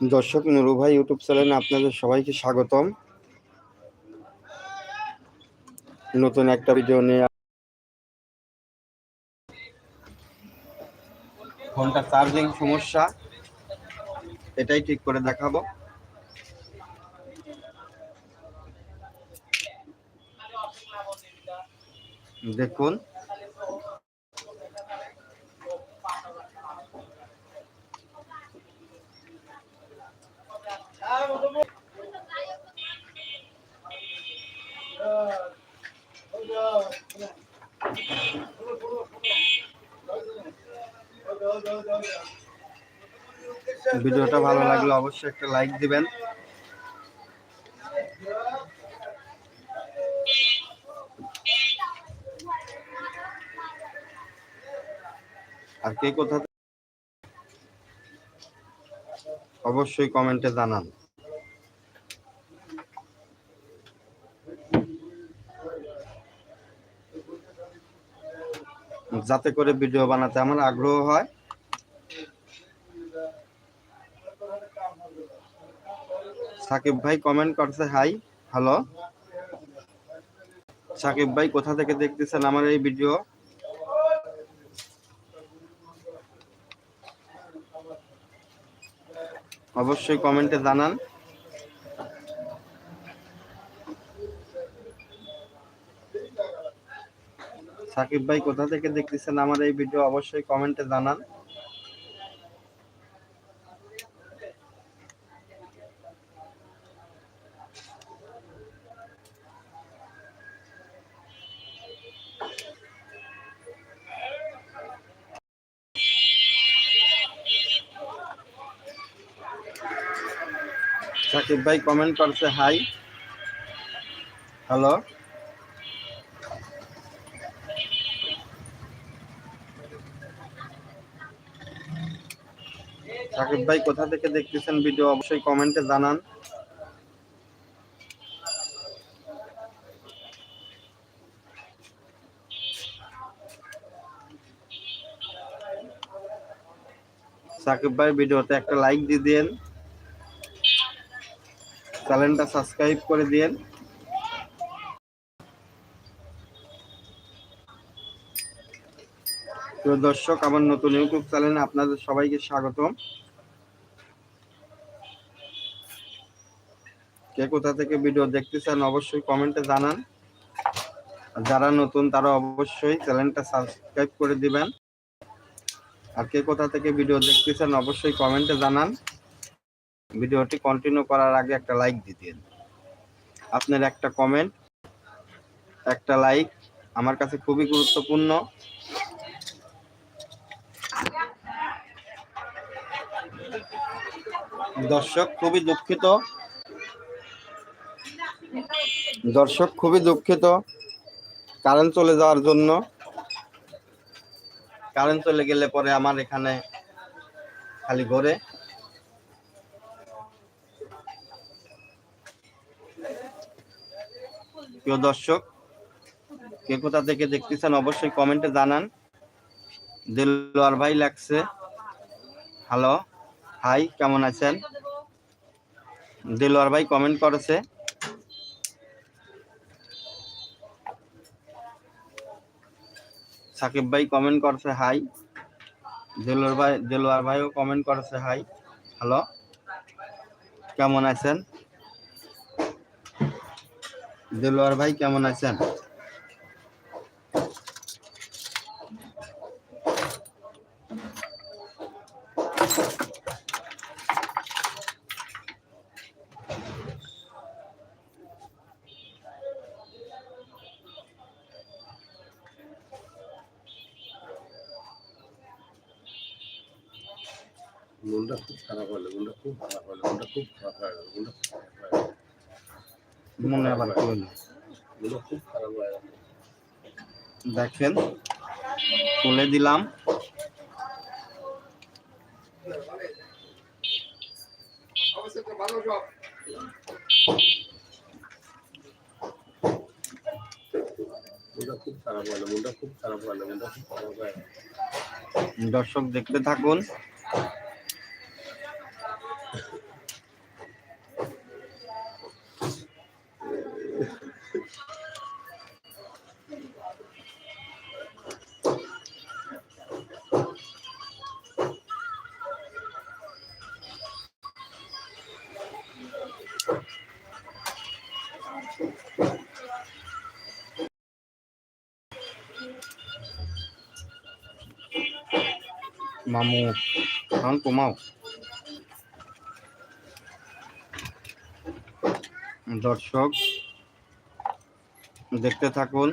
দর্শক নুরু ভাই ইউটিউব চ্যানেলে আপনাদের সবাইকে স্বাগতম। নতুন একটা ভিডিও নিয়ে ফোনটা চার্জিং সমস্যা, এটাই ঠিক করে দেখাবো। দেখুন ভিডিওটা ভালো লাগলে অবশ্যই একটা লাইক দিবেন। আর কে কোথা অবশ্যই কমেন্টে জানান। যাতে করে ভিডিও বানাতে আমার আগ্রহ হয়। সাকিব ভাই কমেন্ট করছে হাই হ্যালো সাকিব ভাই, কোথা থেকে দেখতেছেন আমার এই ভিডিও? অবশ্যই কমেন্টে জানান। সাকিব ভাই কোথা থেকে দেখতেছেন আমার এই ভিডিও অবশ্যই কমেন্টে জানান। সাকিব ভাই কমেন্ট করছে হাই হ্যালো সাকিব ভাই কোথা থেকে দেখতেছেন ভিডিও, অবশ্যই কমেন্টে জানান। সাকিব ভাই ভিডিওতে একটা লাইক দিয়ে দিন চ্যানেলটা সাবস্ক্রাইব করে দিন দর্শক, আমার নতুন ইউটিউব চ্যানেলে আপনাদের সবাইকে স্বাগতম। কে কোথা থেকে ভিডিও দেখতেছেন অবশ্যই কমেন্টে জানান। যারা নতুন, তারা অবশ্যই চ্যানেলটা সাবস্ক্রাইব করে দিবেন। আর কে কোথা থেকে ভিডিও দেখতেছেন অবশ্যই কমেন্টে জানান। ভিডিওটি কন্টিনিউ করার আগে একটা লাইক দিয়ে দিন। আপনার একটা কমেন্ট একটা লাইক আমার কাছে খুবই গুরুত্বপূর্ণ। দর্শক, খুবই দুঃখিত। দর্শক খুবই দুঃখিত। কারেন্ট চলে যাওয়ার জন্য। কারেন্ট চলে গেলে পরে আমার এখানে খালি ঘরে। প্রিয় দর্শক, কে কোথা থেকে দেখতেছেন অবশ্যই কমেন্টে জানান। দিলওয়ার ভাই লাগছে। হ্যালো হাই কেমন আছেন? দিলওয়ার ভাই কমেন্ট করেছে। সাকিব ভাই কমেন্ট করছে হাই দেলোয়ার ভাই, দেলোয়ার ভাইও কমেন্ট করেছে হাই হ্যালো কেমন আছেন? দেলোয়ার ভাই, কেমন আছেন? মনটা খুব খারাপ হলো মনটা খুব খারাপ হলো মনটা খুব খারাপ হয়ে গেল মনটা খুব খারাপ হয়ে গেল। মনে আবার কি হলো? মনটা খুব খারাপ হয়ে গেল। দেখেন তুলে দিলাম। মনটা খুব খারাপ mamu, mampu mau. দর্শক দেখতে থাকুন।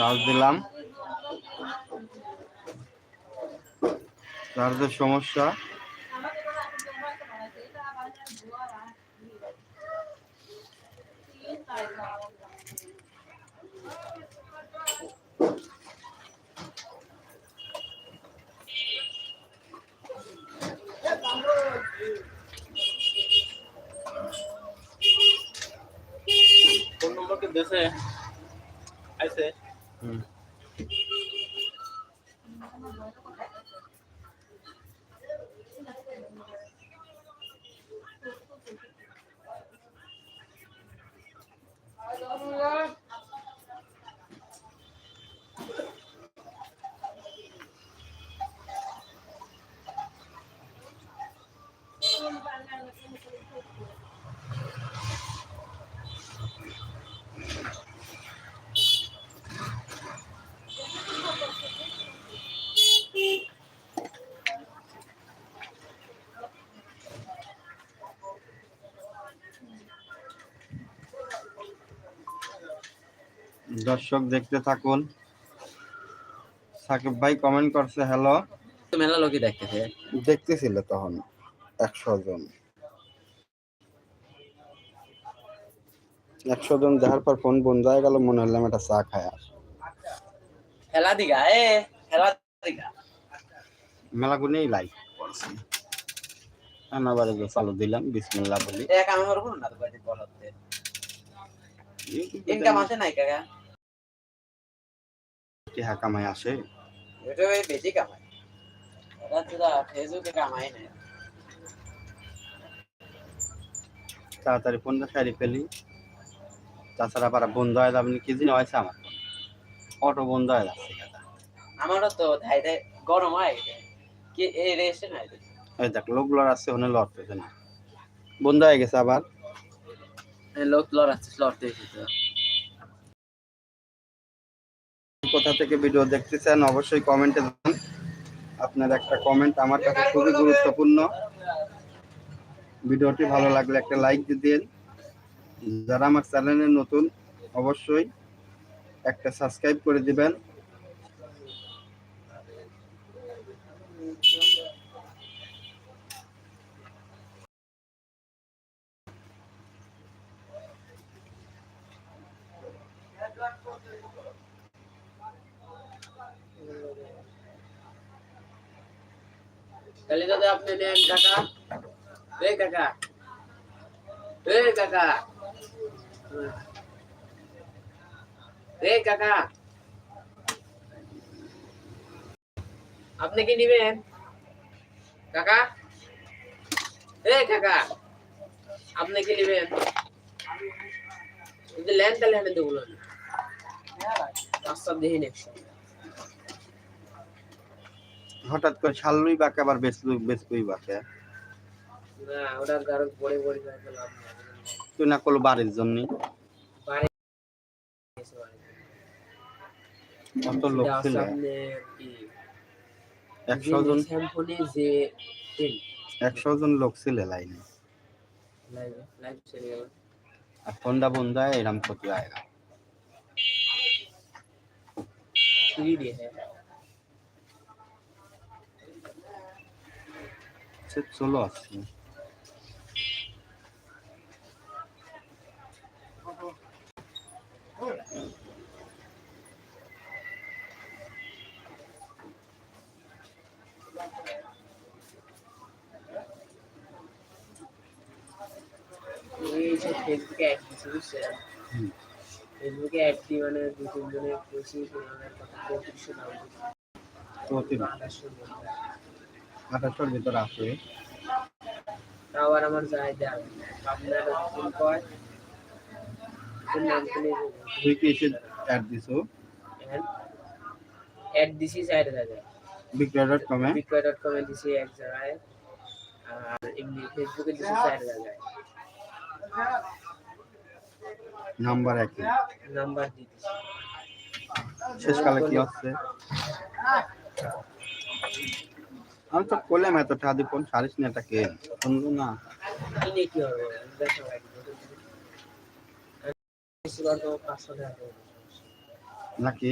চার্জ দিলাম। চার্জের সমস্যা। ফোন নম্বর দেশে Hmm. দর্শক দেখতে থাকুন। সাকিব ভাই কমেন্ট করছে হ্যালো মেলা লোকই দেখতেছে। দেখতেছিল তখন একশো জন। একশো জন দেখার পর ফোন বন্ধ হয়ে গেল মনে হলাম একটা চা খায় আর। খেলা দিঘা এ খেলা দিঘা মেলা গুনেই লাইক করছে আনাবারে চালু দিলাম? বিসমিল্লাহ বলি। এক আমি করব না তো কয়দিন পর হচ্ছে ইনকাম আছে নাই কাকা। কি হা কামাই আসে এটা ওই বেশি কামাই। ওরা তো ফেসবুকে কামাই নাই। তাড়াতাড়ি ফোনটা সারি ফেলি তাছাড়া আবার বন্ধ হয়ে যাবে কি দিন হয়েছে আমার অটো বন্ধ হয়ে যাচ্ছে আমারও তো গরম হয়। গেছে কি এই নাই। ওই দেখ লোকগুলোর আছে ওখানে লড়তেছে না বন্ধ হয়ে গেছে আবার লোক লড়াচ্ছে লড়তে এসেছে কোথা থেকে ভিডিও দেখতেছেন, অবশ্যই কমেন্টে জানান। আপনার একটা কমেন্ট আমার কাছে খুবই গুরুত্বপূর্ণ। ভিডিওটি ভালো লাগলে একটা লাইক দিয়ে দিন যারা আমার চ্যানেলে নতুন, অবশ্যই একটা সাবস্ক্রাইব করে দিবেন। তাহলে যদি আপনি নেন কাকা। এই কাকা। এই কাকা। এই কাকা। আপনি কি নিবেন? কাকা। এই কাকা। আপনি কি নিবেন? লেন তাহলে দেবো। না রাস্তা দেখি নেক্সট। হঠাৎ করে ছাড়লুই বাকে আবার বেচলুই বেচলুই বাকে। না ওটা লাভ তুই না করল বাড়ির জন্য? কত লোক ছিল? একশো জন? যে একশো জন লোক ছিল লাইনে। আর ফোনটা বন্ধ হয় এরম ক্ষতি হয় না ফ্রি দিয়ে হ্যাঁ সে চলো আসছে এই যে ফেসবুকে অ্যাড দিচ্ছে বুঝছেন হুম। ফেসবুকে অ্যাড দিয়ে মানে দু তিনজনের বেশি পরিমাণের কথা পঁয়ত্রিশশো দাম আঠাশশোর ভিতরে আছে। আমার আপনার কয়? নাম শুনে তুই কি এসে অ্যাড দিছো? অ্যাড দিছি চার জায়গায় বিক্রয় ডট কমে বিক্রয় ডট কমে দিছি এক জায়গায়। আর এমনি ফেসবুকে দিছি চার জায়গায় নাম্বার একই। নাম্বার দিয়ে দিছি। শেষকালে কি হচ্ছে? আমি তো করলাম এত টাকা দিয়ে কোন সারিস না এটাকে? শুনলো না। নাকি?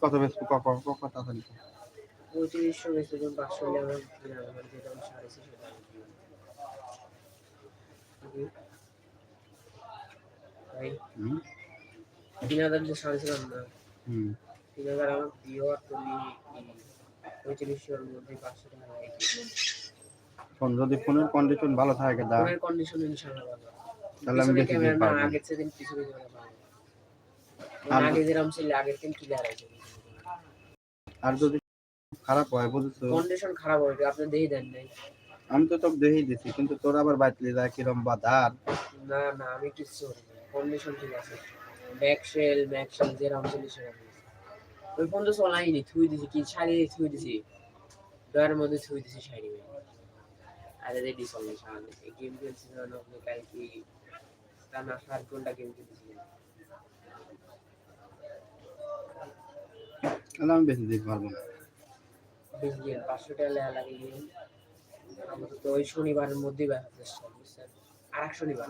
কত বেশ কত কত আছে পঁয়ত্রিশশো বেশি পাঁচশো যেটা তিন হাজার যে সাড়ে ছিলাম না তিন হাজার আমার দিও আর তুমি পঁয়ত্রিশশোর মধ্যে পাঁচশো টাকা লাগে ফোন যদি ফোনের কন্ডিশন ভালো থাকে দা ফোনের কন্ডিশন ইনশাআল্লাহ ভালো। তাহলে আমি পিছনে বেশি দিন ক্যামেরা না পারব। আগের সেদিন পিছনে ক্যামেরা পাবো আর- আগে যেরকম ছিল আগের ক্লিয়ার আছে আর যদি খারাপ হয় বুঝছ কন্ডিশন খারাপ হবে আপনি দেখে দেন নাই। আমি তো তোকে দেখেই দিছি কিন্তু তোর আবার বাইতলি যায় কিরম বাধার না না আমি সরি কন্ডিশন ঠিক আছে। ব্যাক শেল ব্যাক শেল যেরকম ছিল সেরকম। ওই ফোন তো চলাইনি থুই দিছি কি ছাড়ি থুই দিছি। ডয়ের মধ্যে থুই দিছি শাড়ি। আরে রেডি চলে সামনে। এই গেম খেলছিলাম আপনি কালকে টানা সাত ঘণ্টা গেম তাহলে আমি বেশি দিতে পারব না। বেশি গেম পাঁচশো টাকা লেয়া লাগে গেম আমরা তো ওই শনিবারের মধ্যেই আর এক শনিবার